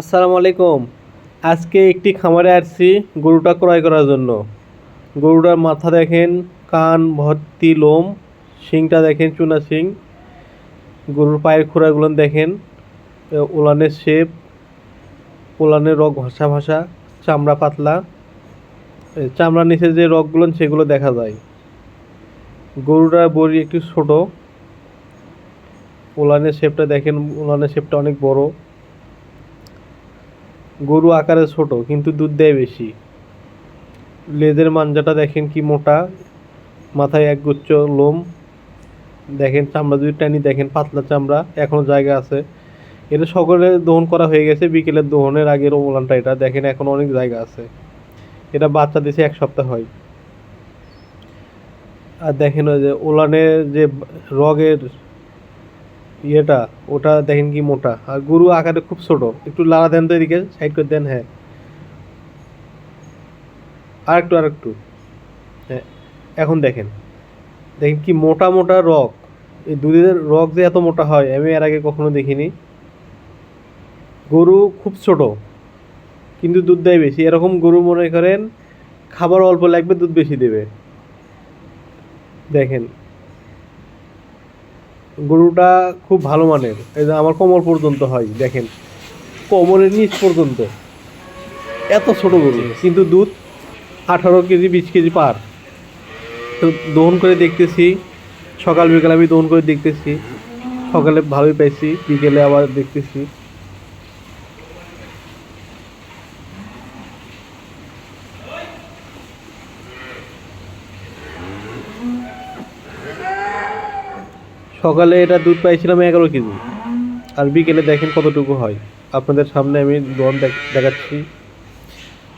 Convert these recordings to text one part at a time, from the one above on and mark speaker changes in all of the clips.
Speaker 1: আসসালামু আলাইকুম। আজকে একটি খামারে আসছি গরুটা ক্রয় করার জন্য। গরুটার মাথা দেখেন, কান, ভর্তি, লোম, শিংটা দেখেন, চুনা শিং। গরুর পায়ের খোড়াগুলো দেখেন ওলানের শেপ ওলানের রগ ভাসা ভাসা, চামড়া পাতলা। চামড়ার নিচে যে রগগুলো, সেগুলো দেখা যায়। গরুটার বড়ি একটু ছোট। ওলানের শেপটা দেখেন ওলানের শেপটা অনেক বড়। গরু আকারে ছোট, কিন্তু দুধ দেয় বেশি। লেজের মাঞ্জাটা দেখেন কি মোটা, মাথায় এক গুচ্ছ লোম। দেখেন চামড়া যদি টানি, দেখেন পাতলা চামড়া, এখনও জায়গা আছে। এটা সকলে দহন করা হয়ে গেছে, বিকেলের দহনের আগের ওলানটা এটা। দেখেন এখন অনেক জায়গা আছে। এটা বাচ্চা দিছে এক সপ্তাহ হয়। আর দেখেন ওই যে ওলানের যে রগের ইয়েটা, ওটা দেখেন কি মোটা। আর গরু আকারে খুব ছোট। একটু লাড়া দেন তো এদিকে সাইড করে দেন হ্যাঁ। আর একটু আর একটু হ্যাঁ এখন দেখেন। দেখেন কি মোটা মোটা রগ এই দুধের রগ যে এত মোটা হয়, আমি এর আগে কখনো দেখিনি। গরু খুব ছোট, কিন্তু দুধ দেয় বেশি। এরকম গরু মনে করেন, খাবার অল্প লাগবে, দুধ বেশি দেবে। দেখেন গরুটা খুব ভালো মানের। এই যে আমার কোমর পর্যন্ত হয় দেখেন। কোমরের নিচ পর্যন্ত। এত ছোট গরু কিন্তু দুধ আঠারো কেজি বিশ কেজি পার। তো দহন করে দেখতেছি সকাল বিকালে আমি দহন করে দেখতেছি সকালে ভালোই পাইছি বিকেলে আবার দেখতেছি। সকালে এটা দুধ পাইছিলাম এগারো কেজি। আর বিকেলে দেখেন কতটুকু হয়। আপনাদের সামনে আমি দোন দেখাচ্ছি।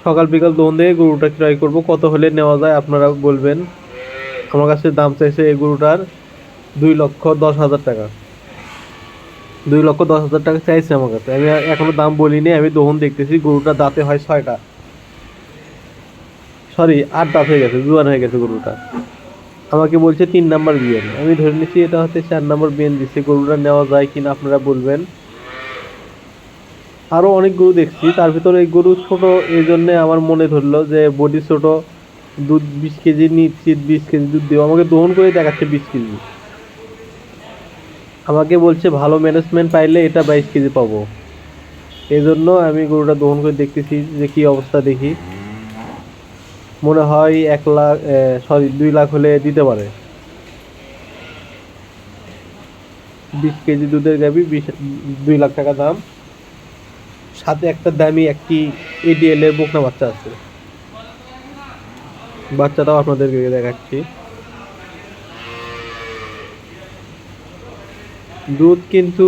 Speaker 1: সকাল বিকাল দোন দিয়ে গরুটা ক্রয় করব। কত হলে নেওয়া যায় আপনারা বলবেন। আমার কাছে দাম চাইছে এই গরুটার দুই লক্ষ দশ হাজার টাকা। দুই লক্ষ দশ হাজার টাকা চাইছে আমার কাছে। আমি এখনও দাম বলিনি, আমি দোহন দেখতেছি গরুটা দাঁতে হয় ছয়টা। সরি আট দাঁত হয়ে গেছে, জুয়ান হয়ে গেছে গরুটা। আমাকে বলছে তিন নাম্বার বিএন আমি ধরে নিচ্ছি এটা হচ্ছে চার নাম্বার বিএন দিচ্ছে গরুটা নেওয়া যায় কিনা আপনারা বলবেন। আরও অনেক গরু দেখছি। তার ভিতরে এই গরু ছোট, এই জন্যে আমার মনে ধরলো যে বডি ছোট, দুধ বিশ কেজি নিচ্ছি, বিশ কেজি দুধ দেবো। আমাকে দহন করে দেখাচ্ছে বিশ কেজি। আমাকে বলছে, ভালো ম্যানেজমেন্ট পাইলে এটা বাইশ কেজি পাবো। এই জন্য আমি গরুটা দহন করে দেখতেছি যে কি অবস্থা দেখি। মনে হয় এক লাখ সরি দুই লাখ হলে দিতে পারে। বিশ কেজি দুধের গাবি বিশ, দুই লাখ টাকা দাম। সাথে একটা দামি একটি এডিএল এর বকনা বাচ্চা আছে। বাচ্চাটাও আপনাদেরকে দেখাচ্ছি। দুধ কিন্তু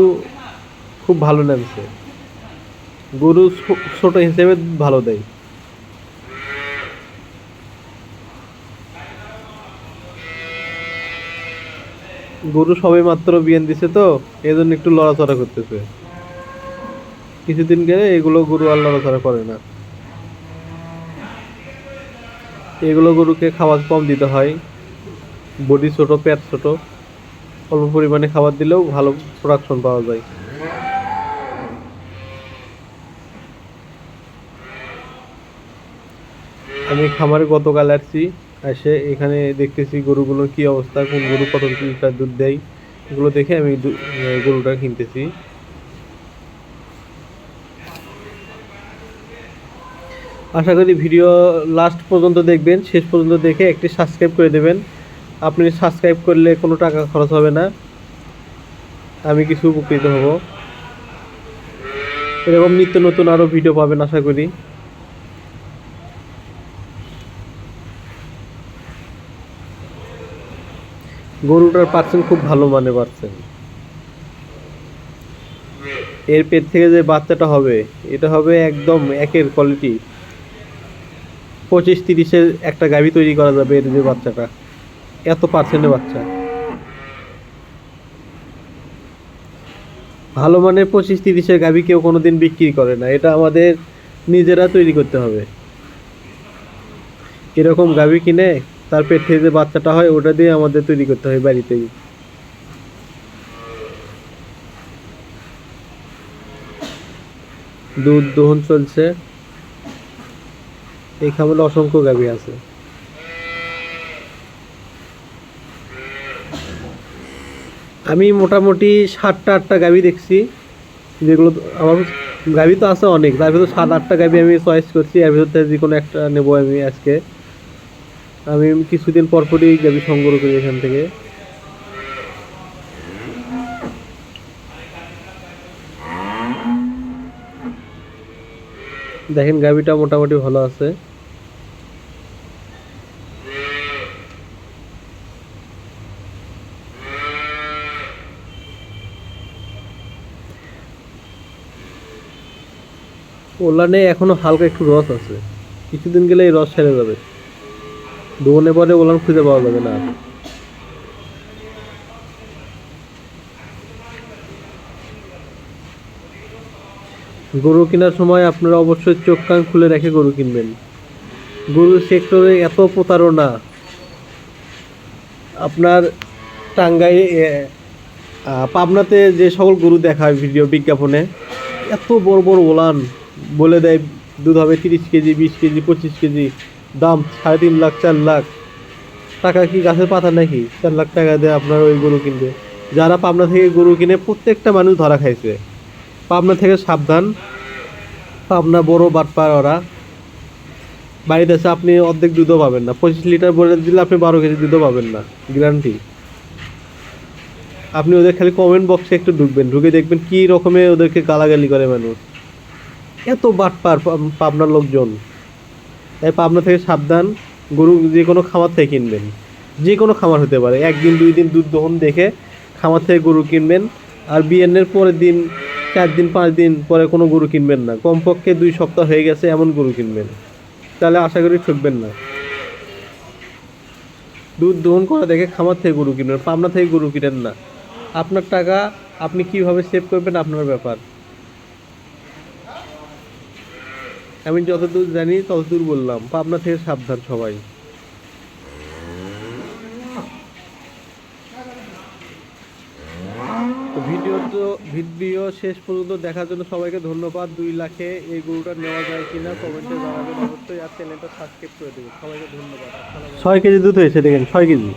Speaker 1: খুব ভালো নামছে। গরু ছোট হিসেবে ভালো দেয়। গরু সবে মাত্র বিয়ান দিছে তো এই জন্য একটু লড়াচড়া করতেছে। কিছুদিন গেলে এগুলো গরু আর লড়াচড়া করে না। এগুলো গরুকে খাবার কম দিতে হয়, বডি ছোট, পেট ছোট, অল্প পরিমাণে খাবার দিলেও ভালো প্রোডাকশন পাওয়া যায়। আমি খামারে গতকাল আসছি এসে এখানে দেখতেছি গরুগুলোর কি অবস্থা, কোন গরু কত লিটার দুধ দেয়। এগুলো দেখে আমি গরুটা কিনতেছি। আশা করি ভিডিও লাস্ট পর্যন্ত দেখবেন, শেষ পর্যন্ত দেখে একটি সাবস্ক্রাইব করে দেবেন। আপনি সাবস্ক্রাইব করলে কোনো টাকা খরচ হবে না। আমি কিছু উপকৃত হব। এরকম নিত্য নতুন আরও ভিডিও পাবেন আশা করি। গরুটার পার্সেন্ট খুব ভালো মানে পার্সেন্ট এর পেট থেকে যে বাচ্চাটা হবে, এটা হবে একদম একের কোয়ালিটি পঁচিশ তিরিশের একটা গাভী তৈরি করা যাবে এর যে বাচ্চাটা। এত পার্সেন্টের বাচ্চা। ভালো মানে পঁচিশ তিরিশের গাভী কেউ কোনোদিন বিক্রি করে না। এটা আমাদের নিজেরা তৈরি করতে হবে। এরকম গাভী কিনে তার পেট যে বাচ্চাটা হয়, ওটা দিয়ে আমাদের তৈরি করতে হয় বাড়িতেই দুধ দহন চলছে। এই অসংখ্য গাভী আছে। আমি মোটামুটি সাতটা আটটা গাভী দেখছি। যেগুলো আমার গাভী তো আছে অনেক, তার ভিতরে সাত আটটা গাভী আমি চয়েস করছি। এর ভিতর থেকে যে কোনো একটা নেব আমি আজকে। আমি কিছুদিন পর পরই গাভী সংগ্রহ করি এখান থেকে। দেখেন গাভীটা মোটামুটি ভালো আছে। ওলানে এখনও হালকা একটু রস আছে। কিছুদিন গেলে এই রস ছেড়ে যাবে। দোকানে পরে ওলান খুঁজে পাওয়া যাবে না। গরু কেনার সময় আপনারা অবশ্যই চোখ কান খুলে রেখে গরু কিনবেন। গরুর সেক্টরে এত প্রতারণা। আপনার টাঙ্গাই পাবনাতে যে সকল গরু দেখায় ভিডিও বিজ্ঞাপনে, এত বড় বড় ওলান বলে দেয় দুধ হবে তিরিশ কেজি, বিশ কেজি, পঁচিশ কেজি। দাম সাড়ে তিন লাখ, চার লাখ। টাকা কি গাছের পাতা নাকি? চার লাখ টাকা দিয়ে আপনার ওই গরু কিনবে। যারা পাবনা থেকে গরু কিনে প্রত্যেকটা মানুষ ধরা খাইছে। পাবনা থেকে সাবধান। পাবনা বড় বাটপার ওরা। বাড়িতে এসে আপনি অর্ধেক দুধও পাবেন না। পঁচিশ লিটার বলে দিলে আপনি বারো কেজি দুধও পাবেন না। গ্যারান্টি। আপনি ওদের খালি কমেন্ট বক্সে একটু ঢুকবেন। ঢুকে দেখবেন কি রকমে ওদেরকে গালাগালি করে মানুষ। এত বাটপার পাব- পাবনার লোকজন। তাই পাবনা থেকে সাবধান, গরু যে কোনো খামার থেকে কিনবেন। যে কোনো খামার হতে পারে। একদিন, দুই দিন দুধ দহন দেখে খামার থেকে গরু কিনবেন। আর বিয়ের পরের দিন, চার দিন, পাঁচ দিন পরে কোনো গরু কিনবেন না। কমপক্ষে দুই সপ্তাহ হয়ে গেছে এমন গরু কিনবেন। তাহলে আশা করি ঠকবেন না। দুধ দহন করা দেখে খামার থেকে গরু কিনবেন। পাবনা থেকে গরু কিনেন না। আপনার টাকা আপনি কীভাবে সেভ করবেন আপনার ব্যাপার। আমি যতদূর জানি, ততদূর বললাম। পাবনা থেকে সাবধান সবাই। ভিডিও তো ভিডিও শেষ পর্যন্ত দেখার জন্য সবাইকে ধন্যবাদ। দুই লাখে এই গরুটা নেওয়া যায় কিনা কমেন্টে জানাবেন। অবশ্যই আর চ্যানেলটা সাবস্ক্রাইব করে দেবেন। সবাইকে ধন্যবাদ। ছয় কেজি দুধ হয়েছে, দেখেন, ছয় কেজি।